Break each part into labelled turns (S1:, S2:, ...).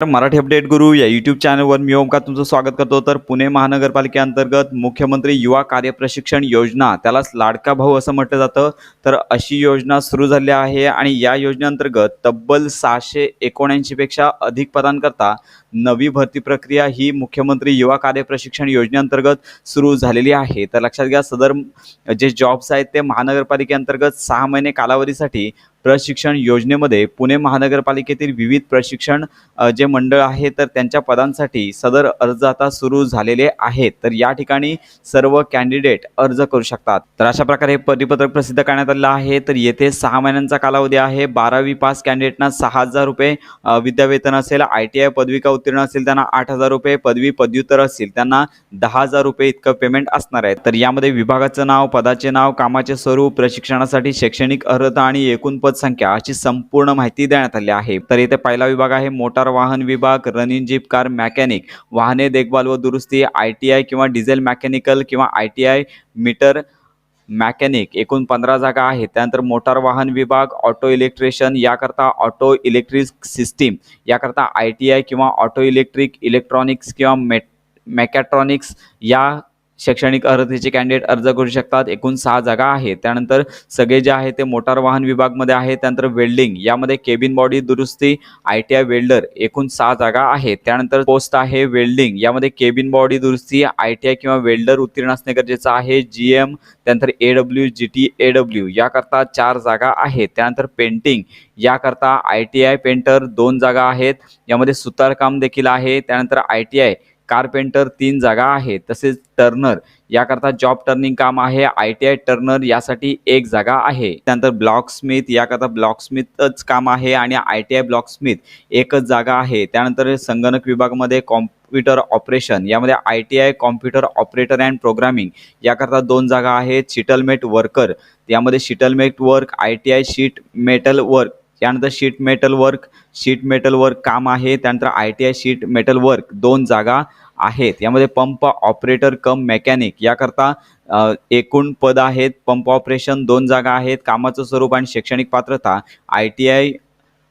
S1: तर मराठी अपडेट गुरु या यूट्यूब चॅनलवर मी ओमकार तुमचं स्वागत करतो. तर पुणे महानगरपालिकेअंतर्गत मुख्यमंत्री युवा कार्यप्रशिक्षण योजना त्यालाच लाडका भाऊ असं म्हटलं जातं. तर अशी योजना सुरू झाली आहे आणि या योजनेअंतर्गत तब्बल सहाशे एकोणऐंशीपेक्षा अधिक पदांकरता नवी भरती प्रक्रिया ही मुख्यमंत्री युवा कार्यप्रशिक्षण योजनेअंतर्गत सुरू झालेली आहे. तर लक्षात घ्या सदर जे जॉब्स आहेत ते महानगरपालिकेअंतर्गत सहा महिने कालावधीसाठी प्रशिक्षण योजनेमध्ये पुणे महानगरपालिकेतील विविध प्रशिक्षण जे मंडळ आहे तर त्यांच्या पदांसाठी सदर अर्ज आता सुरू झालेले आहेत. तर या ठिकाणी सर्व कॅन्डिडेट अर्ज करू शकतात. तर अशा प्रकारे हे परिपत्रक प्रसिद्ध करण्यात आलेलं आहे. तर येथे सहा महिन्यांचा कालावधी आहे. बारावी पास कॅन्डिडेटना सहा हजार रुपये विद्यावेतन असेल आय टी आय पदविका उत्तीर्ण असेल त्यांना आठ हजार रुपये पदवी पदव्युत्तर असतील त्यांना दहा हजार रुपये इतकं पेमेंट असणार आहे. तर यामध्ये विभागाचं नाव पदाचे नाव कामाचे स्वरूप प्रशिक्षणासाठी शैक्षणिक अर्हता आणि एकूण पद संख्या अशी संपूर्ण माहिती देण्यात आली आहे. तर इथे पहिला विभाग आहे मोटार वाहन विभाग रनिंग जीप कार मेकॅनिक. वाहने देखभाल व दुरुस्ती आय टी आय किंवा डिझेल मेकॅनिकल किंवा I T I motor mechanic एकूण पंधरा जागा आहेत. त्यानंतर मोटार वाहन विभाग ऑटो इलेक्ट्रिशियन याकरता ऑटो इलेक्ट्रिक सिस्टीम याकरता आय टी आय किंवा ऑटो इलेक्ट्रिक इलेक्ट्रॉनिक्स किंवा मे मॅकॅट्रॉनिक्स या शैक्षणिक अर्हतेचे कॅन्डिडेट अर्ज करू शकतात. एकूण सहा जागा आहेत. त्यानंतर सगळे जे आहे ते मोटार वाहन विभागमध्ये आहे त्यानंतर वेल्डिंग यामध्ये केबिन बॉडी दुरुस्ती आय टी आय वेल्डर एकूण सहा जागा आहेत. त्यानंतर पोस्ट आहे वेल्डिंग यामध्ये केबिन बॉडी दुरुस्ती आय टी आय किंवा वेल्डर उत्तीर्ण असणे गरजेचं आहे. जी एम त्यानंतर A W G T A W याकरता चार जागा आहेत. त्यानंतर पेंटिंग याकरता आय टी आय पेंटर दोन जागा आहेत. यामध्ये सुतारकाम देखील आहे. त्यानंतर आय टी आय कारपेंटर तीन जागा आहे तसेच टर्नर याकरता जॉब टर्निंग काम आहे. आय टी आय टर्नर यासाठी एक जागा आहे. त्यानंतर ब्लॉक स्मिथ याकरता ब्लॉक स्मिथच काम आहे आणि I T I blacksmith एकच जागा आहे. त्यानंतर संगणक विभागामध्ये कॉम्प्युटर ऑपरेशन यामध्ये I T I computer operator and programming याकरता दोन जागा आहेत. शिटलमेट वर्कर यामध्ये sheet metal work I T I sheet metal work त्यानंतर sheet metal work sheet metal work काम आहे. त्यानंतर I T I sheet metal work दोन जागा आहेत. यामध्ये पंप ऑपरेटर कम मेकॅनिक याकरता एकूण पद आहेत. पंप ऑपरेशन दोन जागा आहेत. कामाचं स्वरूप आणि शैक्षणिक पात्रता I T I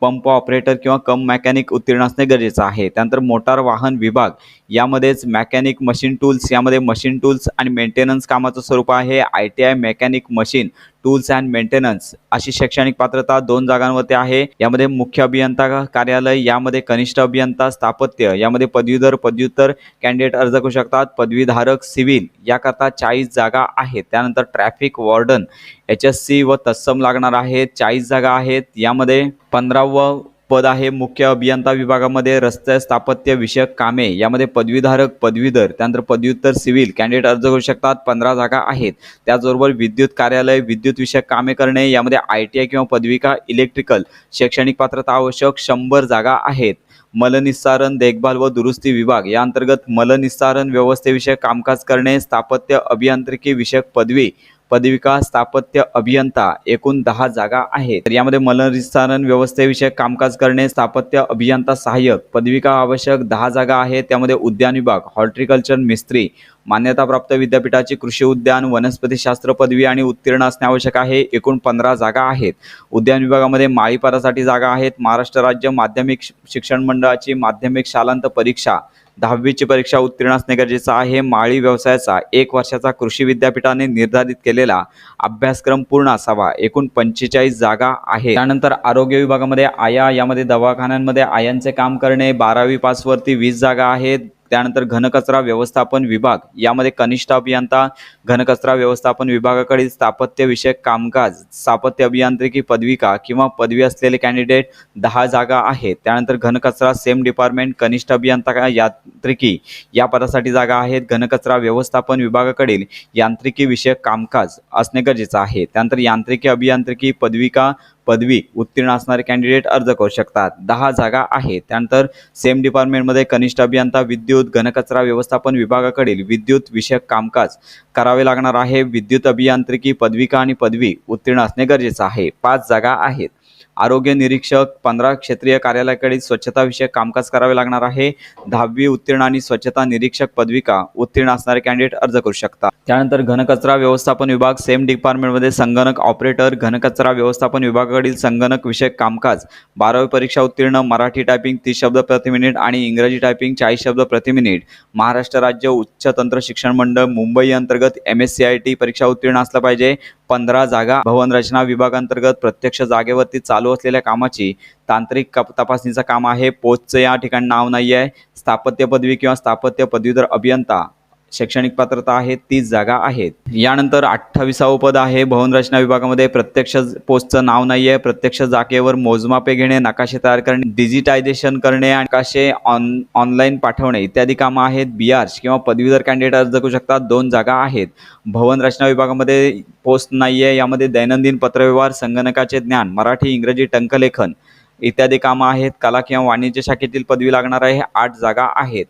S1: pump operator किंवा कम मेकॅनिक उत्तीर्ण असणे गरजेचं आहे. त्यानंतर मोटार वाहन विभाग. यामध्येच मेकॅनिक मशीन टूल्स यामध्ये मशीन टूल्स आणि मेंटेनन्स कामाचं स्वरूप आहे. I T I mechanic machine tools and maintenance अशी शैक्षणिक पात्रता दोन जागांवरती आहे. यामध्ये मुख्य अभियंता कार्यालय यामध्ये कनिष्ठ अभियंता स्थापत्य यामध्ये पदवीधर पदव्युत्तर कॅन्डिडेट अर्ज करू शकतात. पदवीधारक सिव्हिल याकरता चाळीस जागा आहेत. त्यानंतर traffic warden H S C व तत्सम लागणार आहेत. चाळीस जागा आहेत. यामध्ये पंधरावं पद आहे मुख्य अभियंता विभागामध्ये रस्ते स्थापत्य विषयक कामे यामध्ये पदवीधारक पदवीधर त्यानंतर पदव्युत्तर सिव्हिल कॅन्डिडेट अर्ज करू शकतात पंधरा जागा आहेत. त्याचबरोबर विद्युत कार्यालय विद्युत विषयक कामे करणे यामध्ये आय टी आय किंवा पदविका इलेक्ट्रिकल शैक्षणिक पात्रता आवश्यक शंभर जागा आहेत. मलनिस्सारण देखभाल व दुरुस्ती विभाग या अंतर्गत मलनिस्सारण व्यवस्थेविषयक कामकाज करणे स्थापत्य अभियांत्रिकी विषयक पदवी पदविका स्थापत्य अभियंता एकूण दहा जागा आहेत. तर यामध्ये मलनिस्सारण व्यवस्थेविषयक कामकाज करणे स्थापत्य अभियंता सहाय्यक पदविका आवश्यक दहा जागा आहेत. त्यामध्ये उद्यान विभाग हॉर्टिकल्चर मिस्त्री मान्यताप्राप्त विद्यापीठाची कृषी उद्यान वनस्पतीशास्त्र पदवी आणि उत्तीर्ण असणे आवश्यक आहे. एकूण पंधरा जागा आहेत. उद्यान विभागामध्ये माळीपारासाठी जागा आहेत. महाराष्ट्र राज्य माध्यमिक शिक्षण मंडळाची माध्यमिक शालांत परीक्षा दहावीची परीक्षा उत्तीर्ण असणे गरजेचं आहे. माळी व्यवसायाचा एक वर्षाचा कृषी विद्यापीठाने निर्धारित केलेला अभ्यासक्रम पूर्ण असावा. एकूण पंचेचाळीस जागा आहे त्यानंतर आरोग्य विभागामध्ये आया यामध्ये दवाखान्यांमध्ये आयांचे काम करणे बारावी पासवरती वीस जागा आहेत. त्यानंतर घनकचरा व्यवस्थापन विभाग यामध्ये कनिष्ठ अभियंता घनकचरा व्यवस्थापन विभागाकडील स्थापत्यविषयक कामकाज स्थापत्य अभियांत्रिकी पदविका किंवा पदवी असलेले कॅन्डिडेट दहा जागा आहेत. त्यानंतर घनकचरा सेम डिपार्टमेंट कनिष्ठ अभियंता यांत्रिकी या पदासाठी जागा आहेत. घनकचरा व्यवस्थापन विभागाकडील यांत्रिकी विषयक कामकाज असणे गरजेचं आहे. त्यानंतर यांत्रिकी अभियांत्रिकी पदविका पदवी उत्तीर्ण असणारे कॅन्डिडेट अर्ज करू शकतात. दहा जागा आहेत. त्यानंतर सेम डिपार्टमेंटमध्ये कनिष्ठ अभियंता विद्युत घनकचरा व्यवस्थापन विभागाकडील विद्युत विषयक कामकाज करावे लागणार आहे. विद्युत अभियांत्रिकी पदविका आणि पदवी उत्तीर्ण असणे गरजेचं आहे. पाच जागा आहेत. आरोग्य निरीक्षक पंधरा क्षेत्रीय कार्यालयाकडे स्वच्छताविषयक कामकाज करावे लागणार आहे. दहावी उत्तीर्ण आणि स्वच्छता निरीक्षक पदविका उत्तीर्ण असणारे कॅन्डिडेट अर्ज करू शकतात त्यानंतर घनकचरा व्यवस्थापन विभाग सेम डिपार्टमेंटमध्ये संगणक ऑपरेटर घनकचरा व्यवस्थापन विभागाकडील संगणक विषयक कामकाज बारावी परीक्षा उत्तीर्ण मराठी टायपिंग तीस शब्द प्रति मिनिट आणि इंग्रजी टायपिंग चाळीस शब्द प्रति मिनिट. महाराष्ट्र राज्य उच्च तंत्र शिक्षण मंडळ मुंबई अंतर्गत M S C I T परीक्षा उत्तीर्ण असलं पाहिजे. पंधरा जागा भवन रचना विभागांतर्गत प्रत्यक्ष जागेवरती चालू असलेल्या कामाची तांत्रिक तपासणीचं काम आहे. पोस्टचं या ठिकाणी नाव नाही आहे स्थापत्य पदवी किंवा स्थापत्य पदवीधर अभियंता शैक्षणिक पात्रता आहे तीस जागा आहेत. यानंतर अठ्ठावीसावं पद आहे भवन रचना विभागामध्ये प्रत्यक्ष पोस्टचं नाव नाही आहे प्रत्यक्ष जागेवर मोजमापे घेणे नकाशे तयार करणे डिजिटायझेशन करणे आणि नकाशे ऑन ऑनलाईन पाठवणे इत्यादी कामं आहेत. बी आर किंवा पदवीधर कॅन्डिडेट अर्ज करू शकतात दोन जागा आहेत. भवन रचना विभागामध्ये पोस्ट नाही आहे यामध्ये दैनंदिन पत्रव्यवहार संगणकाचे ज्ञान मराठी इंग्रजी टंकलेखन इत्यादी कामं आहेत. कला किंवा वाणिज्य शाखेतील पदवी लागणार आहे आठ जागा आहेत.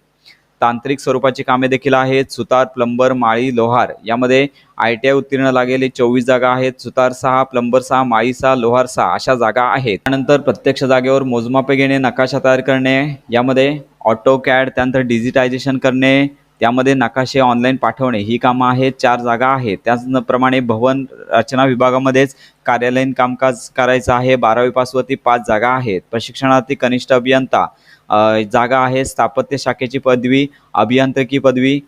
S1: तांत्रिक स्वरूपाची कामे देखील आहेत. सुतार प्लंबर माळी लोहार यामध्ये आय टी आय उत्तीर्ण लागेल चोवीस जागा आहेत. सुतार सहा प्लंबर सहा माळी सहा लोहार सहा अशा जागा आहेत. त्यानंतर प्रत्यक्ष जागेवर मोजमापे घेणे नकाशा तयार करणे यामध्ये ऑटो कॅड त्यानंतर डिजिटायझेशन करणे त्यामध्ये नकाशे ऑनलाईन पाठवणे ही कामं आहेत चार जागा आहेत. त्याचप्रमाणे भवन रचना विभागामध्येच कार्यालयीन कामकाज करायचं आहे. बारावी पासवरती पाच जागा आहेत. प्रशिक्षणार्थी कनिष्ठ अभियंता जागा आहे. स्थापत्य शाखेची पदवी अभियांत्रिकी पदवी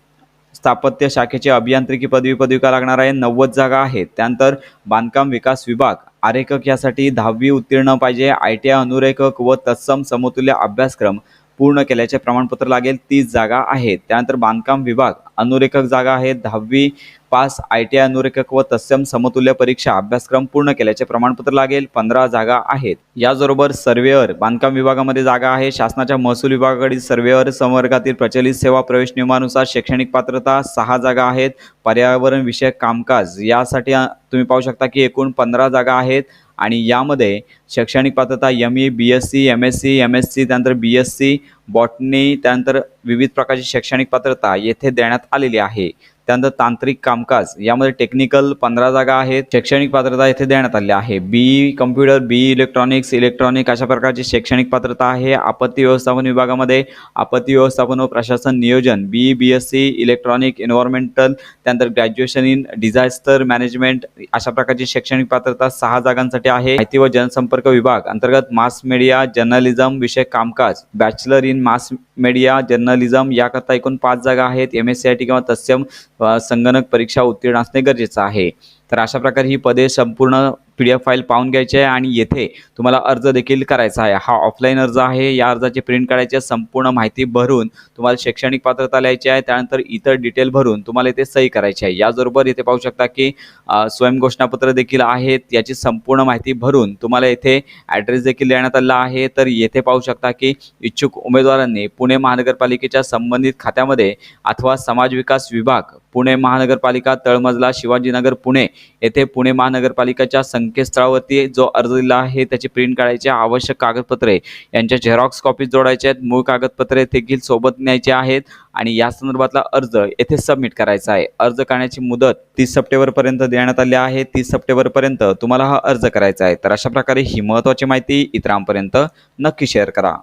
S1: स्थापत्य शाखेची अभियांत्रिकी पदवी पदविका लागणार आहे. नव्वद जागा आहेत. त्यानंतर बांधकाम विकास विभाग आरेखक यासाठी दहावी उत्तीर्ण पाहिजे. आय टी आय अनुरेखक व तत्सम समतुल्य अभ्यासक्रम पूर्ण केल्याचे प्रमाणपत्र लागेल तीस जागा आहेत. त्यानंतर बांधकाम विभाग अनुरेखक जागा आहेत. दहावी पास आय टी आय अनुरेखक व तत्सम समतुल्य परीक्षा अभ्यासक्रम पूर्ण केल्याचे प्रमाणपत्र लागेल पंधरा जागा आहेत. याचबरोबर सर्वेअर बांधकाम विभागामध्ये जागा आहे. शासनाच्या महसूल विभागाकडील सर्वेअर संवर्गातील प्रचलित सेवा प्रवेश नियमानुसार शैक्षणिक पात्रता सहा जागा आहेत. पर्यावरण विषयक कामकाज यासाठी तुम्ही पाहू शकता की एकूण पंधरा जागा आहेत. आणि यामध्ये शैक्षणिक पात्रता M E B S C M S C M S C त्यानंतर बी एस सी बॉटनी त्यानंतर विविध प्रकारची शैक्षणिक पात्रता येथे देण्यात आलेली आहे. त्यानंतर तांत्रिक कामकाज यामध्ये टेक्निकल पंधरा जागा आहेत शैक्षणिक पात्रता येथे देण्यात आली आहे. B computer B electronics electronic अशा प्रकारची शैक्षणिक पात्रता आहे. आपत्ती व्यवस्थापन विभागामध्ये आपत्ती व्यवस्थापन व प्रशासन नियोजन B B S C electronic environmental त्यानंतर ग्रॅज्युएशन इन डिझास्टर मॅनेजमेंट अशा प्रकारची शैक्षणिक पात्रता सहा जागांसाठी आहे. माहिती व जनसंपर्क विभाग अंतर्गत मास मीडिया जर्नलिझम विषयक कामकाज bachelor in mass media journalism याकरता एकूण पाच जागा आहेत. M S C I T किंवा तत्सम संगणक परीक्षा उत्तीर्ण असणे गरजेचं आहे. तर अशा प्रकारे ही पदे संपूर्ण पी डी एफ फाईल पाहून घ्यायची आहे आणि येथे तुम्हाला अर्ज देखील करायचा आहे. हा ऑफलाईन अर्ज आहे. या अर्जाची प्रिंट काढायची संपूर्ण माहिती भरून तुम्हाला शैक्षणिक पात्रता लिहायची आहे. त्यानंतर इतर डिटेल भरून तुम्हाला इथे सही करायची आहे. याचबरोबर इथे पाहू शकता की स्वयंघोषणापत्र देखील आहेत. याची संपूर्ण माहिती भरून तुम्हाला येथे ॲड्रेस देखील देण्यात आला आहे. तर येथे पाहू शकता की इच्छुक उमेदवारांनी पुणे महानगरपालिकेच्या संबंधित खात्यामध्ये अथवा समाज विकास विभाग पुणे महानगरपालिका तळमजला शिवाजीनगर पुणे येथे पुणे महानगरपालिकेच्या संकेतस्थळावरती जो अर्ज दिला आहे त्याची प्रिंट काढायची आवश्यक कागदपत्रे. यांच्या झेरॉक्स कॉपी जोडायचे आहेत मूळ कागदपत्रे देखील सोबत न्यायचे आहेत आणि या संदर्भातला अर्ज येथे सबमिट करायचा आहे. अर्ज करण्याची मुदत तीस सप्टेंबरपर्यंत देण्यात आली आहे. तीस सप्टेंबरपर्यंत तुम्हाला हा अर्ज करायचा आहे. तर अशा प्रकारे ही महत्त्वाची माहिती इतरांपर्यंत नक्की शेअर करा.